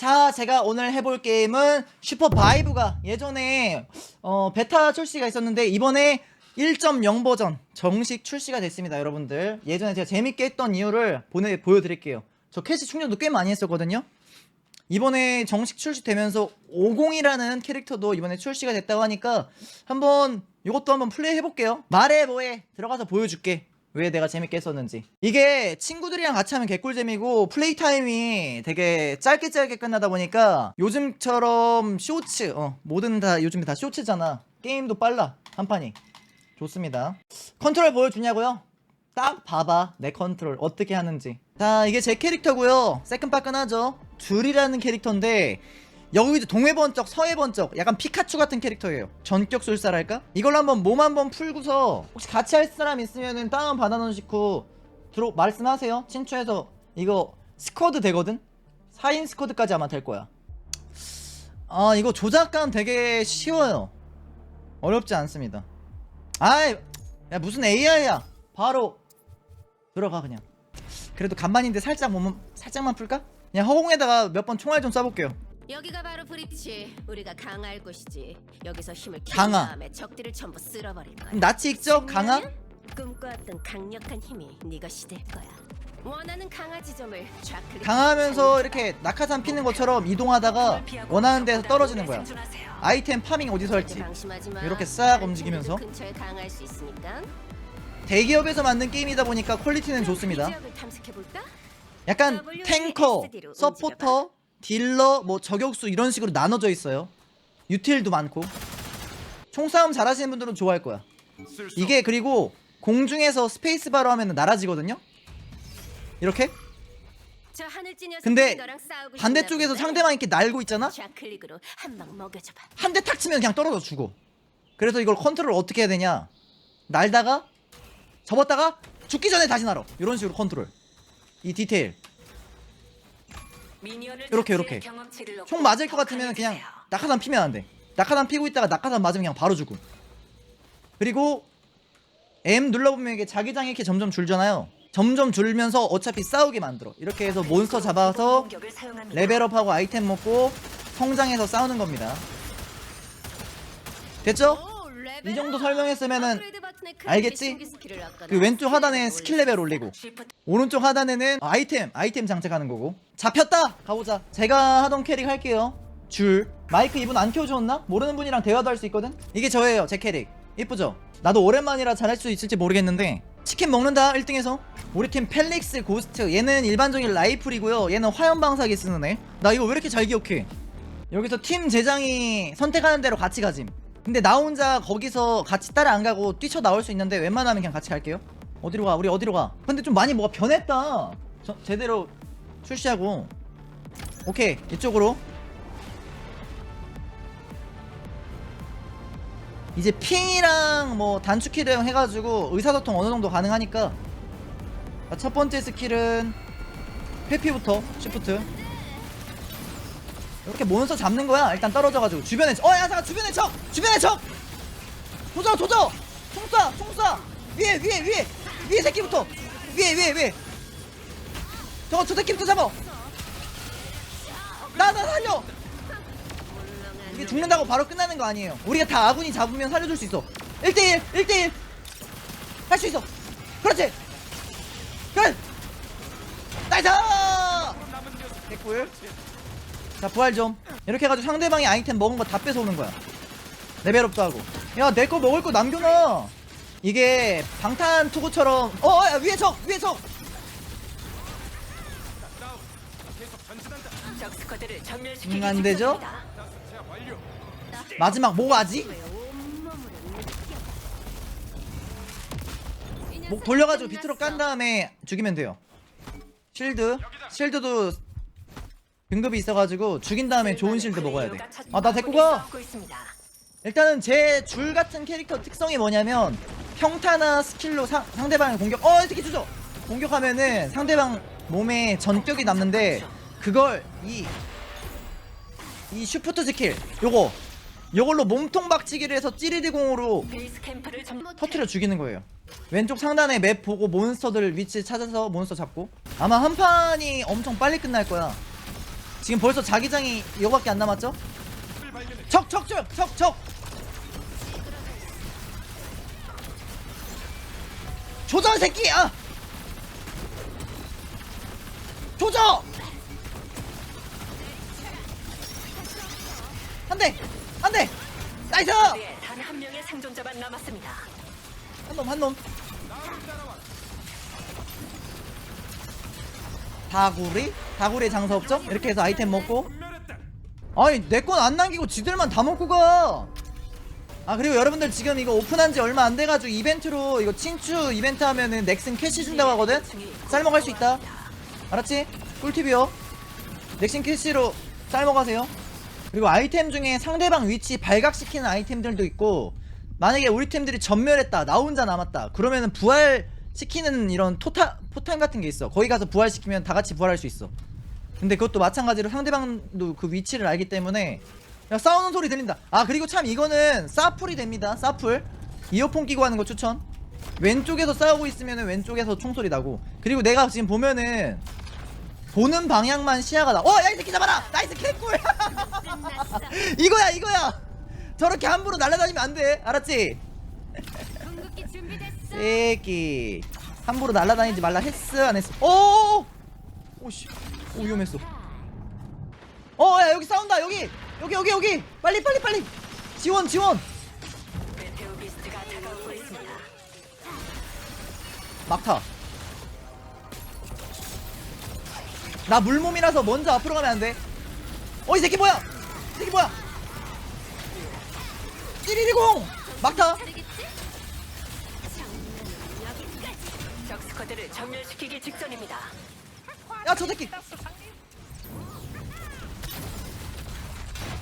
자, 제가 오늘 해볼 게임은 슈퍼 바이브가 예전에 어, 베타 출시가 있었는데 이번에 1.0 버전 정식 출시가 됐습니다, 여러분들. 예전에 제가 재밌게 했던 이유를 보내 보여드릴게요. 저 캐시 충전도 꽤 많이 했었거든요. 이번에 정식 출시되면서 50이라는 캐릭터도 이번에 출시가 됐다고 하니까 한번 이것도 한번 플레이 해볼게요. 말해 뭐해 들어가서 보여줄게. 왜 내가 재밌게 했었는지. 이게 친구들이랑 같이 하면 개꿀잼이고 플레이 타임이 되게 짧게 짧게 끝나다 보니까 요즘처럼 쇼츠, 어, 뭐든 다 요즘 다 쇼츠잖아. 게임도 빨라 한 판이. 좋습니다. 컨트롤 보여주냐고요? 딱 봐봐 내 컨트롤 어떻게 하는지 자 이게 제 캐릭터고요 새끈빠끈하죠 줄이라는 캐릭터인데 여기도 동해번쩍 서해번쩍 약간 피카츄 같은 캐릭터예요. 전격 술사랄까? 이걸로 한번 몸 한번 풀고서 혹시 같이 할 사람 있으면은 다운 받아놓으시고 들어 말씀하세요. 친추해서 이거 스쿼드 되거든? 4인 스쿼드까지 아마 될 거야. 아 이거 조작감 되게 쉬워요. 어렵지 않습니다. 아이 야 무슨 AI야. 바로 들어가 그냥. 그래도 간만인데 살짝 몸 살짝만 풀까? 그냥 허공에다가 몇 번 총알 좀 쏴볼게요 여기가 바로 브리치. 우리가 강화할 곳이지. 여기서 힘을 키운 강화. 다음에 적들을 전부 쓸어버릴 거야. 익죠? 강화? 꿈꿔왔던 강력한 힘이 네 것이 될 거야. 원하는 강화 지점을 좌클릭. 강하면서 이렇게 낙하산 피는 것처럼 이동하다가 원하는 데서 떨어지는 거야 아이템 파밍 어디서 할지 방심하지 마. 이렇게 싹 움직이면서. 근처에 강화할 수 있으니까. 대기업에서 만든 게임이다 보니까 퀄리티는 좋습니다 그 지역을 탐색해 볼까? 약간 탱커, 서포터, 딜러, 뭐 저격수 이런 식으로 나눠져 있어요. 유틸도 많고. 총싸움 잘하시는 분들은 좋아할 거야. 이게 그리고 공중에서 스페이스바로 하면 날아지거든요? 이렇게? 근데 반대쪽에서 상대방 이렇게 날고 있잖아? 한 대 탁 치면 그냥 떨어져 죽어. 그래서 이걸 컨트롤 어떻게 해야 되냐? 날다가 접었다가 죽기 전에 다시 날어 이런 식으로 컨트롤. 이 디테일 요렇게, 이렇게. 요렇게. 총 맞을 것 같으면 그냥 낙하산 피면 안돼. 낙하산 피고 있다가 낙하산 맞으면 그냥 바로 죽음. 그리고 M 눌러보면 이게 자기장이 이렇게 점점 줄잖아요. 점점 줄면서 어차피 싸우게 만들어. 이렇게 해서 몬스터 잡아서 레벨업하고 아이템 먹고 성장해서 싸우는 겁니다. 됐죠? 이 정도 업! 설명했으면은 알겠지? 그 왼쪽 하단에 스킬 레벨 올리고. 오른쪽 하단에는 아이템 아이템 장착하는 거고. 잡혔다! 가보자. 제가 하던 캐릭 할게요. 줄. 마이크 이분 안 켜주었나? 모르는 분이랑 대화도 할 수 있거든? 이게 저예요 제 캐릭. 이쁘죠? 나도 오랜만이라 잘할 수 있을지 모르겠는데 치킨 먹는다? 1등에서? 우리 팀 펠릭스 고스트. 얘는 일반적인 라이플이고요. 얘는 화염방사기 쓰는 애나 이거 왜 이렇게 잘 기억해? 여기서 팀 제장이 선택하는 대로 같이 가짐 근데 나 혼자 거기서 같이 따라 안 가고 뛰쳐나올 수 있는데 웬만하면 그냥 같이 갈게요. 어디로 가? 우리 어디로 가? 근데 좀 많이 뭐가 변했다. 저, 제대로 출시하고. 오케이 이쪽으로. 이제 핑이랑 뭐 단축키랑 해가지고 의사소통 어느 정도 가능하니까. 자, 첫 번째 스킬은 회피부터 시프트 이렇게 몬스터 잡는 거야. 일단 떨어져가지고. 주변에 어야 잠깐 주변에 적 주변에 적 도저 도저 총쏴 총쏴! 위에 위에 위에! 위에 새끼부터! 위에 위에 위에! 저거 저 새끼부터 잡아! 나나 살려! 이게 죽는다고 바로 끝나는 거 아니에요. 우리가 다 아군이 잡으면 살려줄 수 있어. 1대1 1대1 할 수 있어. 그렇지! 그래 나이스! 개꿀 자 부활 좀. 이렇게 해가지고 상대방이 아이템 먹은 거 다 뺏어오는 거야. 레벨업도 하고. 야 내 거 먹을 거 남겨놔. 이게 방탄 투구처럼. 어 야, 위에 적 위에 적. 음, 안 되죠? 마지막 뭐 하지? 목 돌려가지고 비트로 깐 다음에 죽이면 돼요. 실드. 실드도 등급이 있어가지고 죽인 다음에 좋은 실드 먹어야 돼 아 나 데리고 가. 일단은 제 줄 같은 캐릭터 특성이 뭐냐면 평타나 스킬로 상, 상대방을 공격 어 이렇게 주죠 공격하면은 상대방 몸에 전격이 남는데 그걸 이 이 슈프트 스킬 요거 요걸로 몸통 박치기를 해서 찌리디 공으로 터트려 죽이는 거예요. 왼쪽 상단에 맵 보고 몬스터들 위치 찾아서 몬스터 잡고. 아마 한 판이 엄청 빨리 끝날 거야 지금 벌써 자기장이 이거밖에 안 남았죠? 척척척 척척. 조져 이 새끼! 아! 조져 안돼 안돼 나이스! 네, 단한 명의 생존자만 남았습니다. 한놈 한놈 다구리 다구리 장사 없죠? 이렇게 해서 아이템 먹고 아니 내 건 안 남기고 지들만 다 먹고 가. 아 그리고 여러분들 지금 이거 오픈한 지 얼마 안 돼가지고 이벤트로 이거 친추 이벤트 하면은 넥슨 캐시 준다고 하거든. 삶아갈 수 있다. 알았지? 꿀팁이요. 넥슨 캐시로 삶아가세요. 그리고 아이템 중에 상대방 위치 발각시키는 아이템들도 있고 만약에 우리 팀들이 전멸했다 나 혼자 남았다 그러면은 부활시키는 이런 토타 포탄 같은 게 있어 거기 가서 부활시키면 다 같이 부활할 수 있어 근데 그것도 마찬가지로 상대방도 그 위치를 알기 때문에 야 싸우는 소리 들린다 아 그리고 참 이거는 사풀이 됩니다 사풀 이어폰 끼고 하는 거 추천 왼쪽에서 싸우고 있으면은 왼쪽에서 총소리 나고 그리고 내가 지금 보면은 보는 방향만 시야가 나. 어, 야 이 새끼 잡아라. 나이스 개꿀. 이거야, 이거야. 저렇게 함부로 날아다니면 안 돼. 알았지? 새끼. 함부로 날아다니지 말라 했어, 안 했어. 오! 오씨. 오 위험했어. 어, 야 여기 싸운다. 여기. 여기 여기 여기. 빨리 빨리 빨리. 지원 지원. 막타. 나 물몸이라서 먼저 앞으로 가면 안 돼. 어, 이 새끼 뭐야? 이 새끼 뭐야? 110! 막타! 적 스쿼드를 전멸시키기 직전입니다. 야, 저 새끼!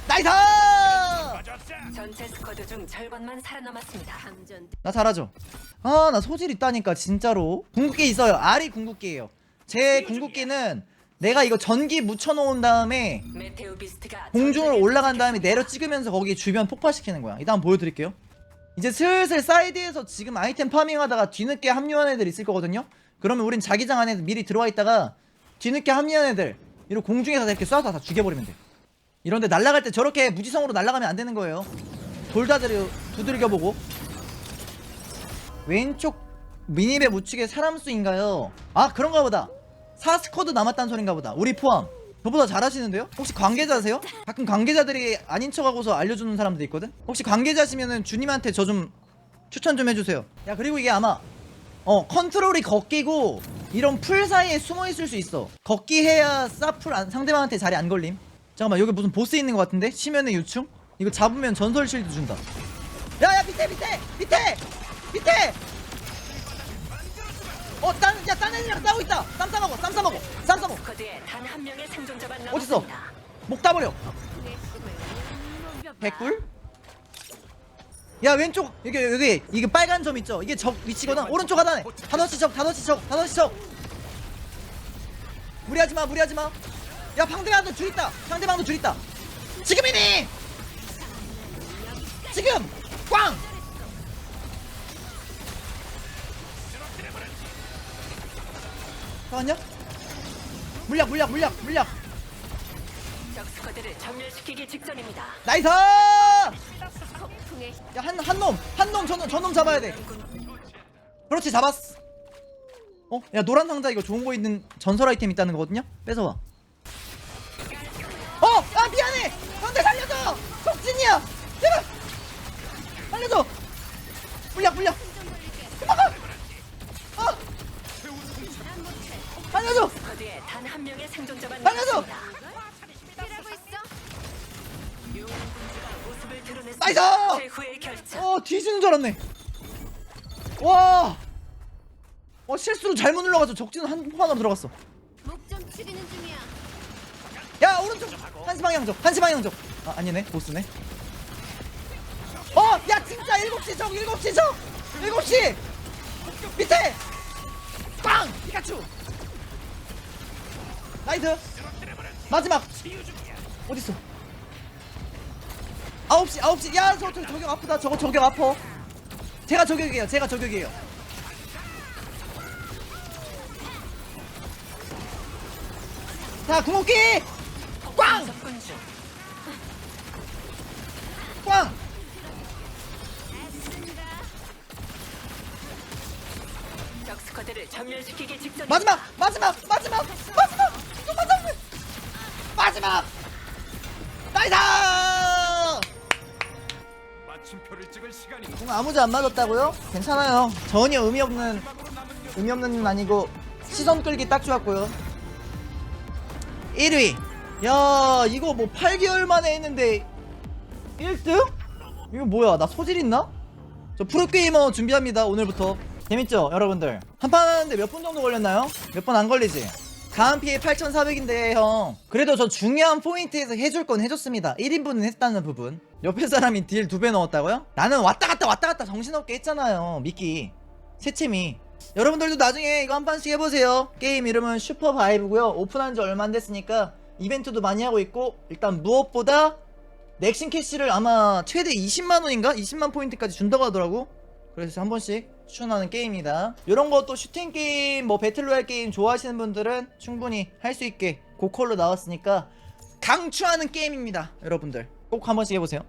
나이스! 전체 스쿼드 중 절반만 살아남았습니다. 나 잘하죠? 아, 나 소질 있다니까, 진짜로. 궁극기 있어요. 알이 궁극기예요. 제 궁극기는 내가 이거 전기 묻혀놓은 다음에 메테오 비스트가 공중으로 올라간 다음에 내려 찍으면서 거기 주변 폭파시키는 거야. 한번 보여드릴게요. 이제 슬슬 사이드에서 지금 아이템 파밍하다가 뒤늦게 합류한 애들 있을 거거든요. 그러면 우린 자기장 안에 미리 들어와 있다가 뒤늦게 합류한 애들 이렇게 공중에서 이렇게 쏴서 다 죽여버리면 돼. 이런데 날아갈 때 저렇게 무지성으로 날아가면 안 되는 거예요. 돌다들이 두들겨보고 왼쪽 미니맵 우측에 사람 수인가요? 아 그런가 보다. 4스쿼드 남았다는 소린가 보다. 우리 포함. 저보다 잘하시는데요? 혹시 관계자세요? 가끔 관계자들이 아닌 척하고서 알려주는 사람들 있거든? 혹시 관계자시면은 주님한테 저 좀 추천 좀 해주세요. 야 그리고 이게 아마 어 컨트롤이 걷기고 이런 풀 사이에 숨어 있을 수 있어. 걷기 해야 사풀 안, 상대방한테 자리 안 걸림. 잠깐만 여기 무슨 보스 있는 것 같은데? 심연의 유충? 이거 잡으면 전설 실드 준다. 야야 밑에 밑에 밑에 밑에 어, 딴, 야, 딴 애들이랑 싸우고 있다! 쌈 싸먹어, 쌈 싸먹어, 쌈 싸먹어! 스쿼드에 단 한 명의 생존자만 어딨어? 남았습니다. 목 따버려! 백꿀? 야, 왼쪽! 여기, 여기, 이게 빨간 점 있죠? 이게 적 위치거든? 오른쪽 하단에! 단어치 적, 단어치 적, 단어치 적! 무리하지 마, 무리하지 마! 야, 상대방도 줄 있다! 상대방도 줄 있다! 지금이니! 지금! 꽝! 잠깐만요. 물약, 물약, 물약, 물약! 적 스쿼드를 전멸시키기 직전입니다. 나이스! 폭풍의 야, 한, 한 놈! 한 놈, 저놈, 저놈 잡아야 돼! 그렇지, 잡았어! 어? 야, 노란 상자 이거 좋은 거 있는 전설 아이템 있다는 거거든요? 뺏어와. 어! 아, 미안해! 형들 살려줘! 속진이야! 제발! 살려줘! 물약, 물약! 뒤지는 줄 알았네. 와! 어, 실수로 잘못 눌러가지고 적진은 한 포만 으로 들어갔어. 목좀 치리는 중이야. 야 오른쪽! 한시 방향 쪽 한시 방향 쪽아 아니네 보스네. 어야 진짜 7시 적 7시 적 7시! 밑에! 빵! 피카츄! 나이트! 마지막! 어딨어 9시 9시 야저 저, 저격 아프다 저거 저격 아파 제가 저격이에요 제가 저격이에요 자 궁극기 꽝! 꽝! 적 스쿼드를 전멸시키기 직전. 마지막! 마지막! 마지막! 마지막! 아무도 안 맞았다고요? 괜찮아요. 전혀 의미 없는 의미 없는 는 아니고 시선 끌기 딱 좋았고요. 1위. 야 이거 뭐 8개월 만에 했는데 1등? 이거 뭐야 나 소질 있나? 저 프로게이머 준비합니다 오늘부터 재밌죠 여러분들 한 판 하는데 몇 분 정도 걸렸나요? 몇 번 안 걸리지? 다음 피해 8,400인데 형 그래도 저 중요한 포인트에서 해줄 건 해줬습니다 1인분은 했다는 부분 옆에 사람이 딜 두 배 넣었다고요? 나는 왔다 갔다 왔다 갔다 정신없게 했잖아요 미끼 새침이 여러분들도 나중에 이거 한 판씩 해보세요. 게임 이름은 슈퍼바이브고요. 오픈한 지 얼마 안 됐으니까 이벤트도 많이 하고 있고 일단 무엇보다 넥신 캐시를 아마 최대 20만원인가? 20만 포인트까지 준다고 하더라고. 그래서 한 번씩 추천하는 게임이다. 이런 거또 슈팅 게임 뭐 배틀로얄 게임 좋아하시는 분들은 충분히 할 수 있게 고퀄로 나왔으니까 강추하는 게임입니다 여러분들 꼭 한 번씩 해보세요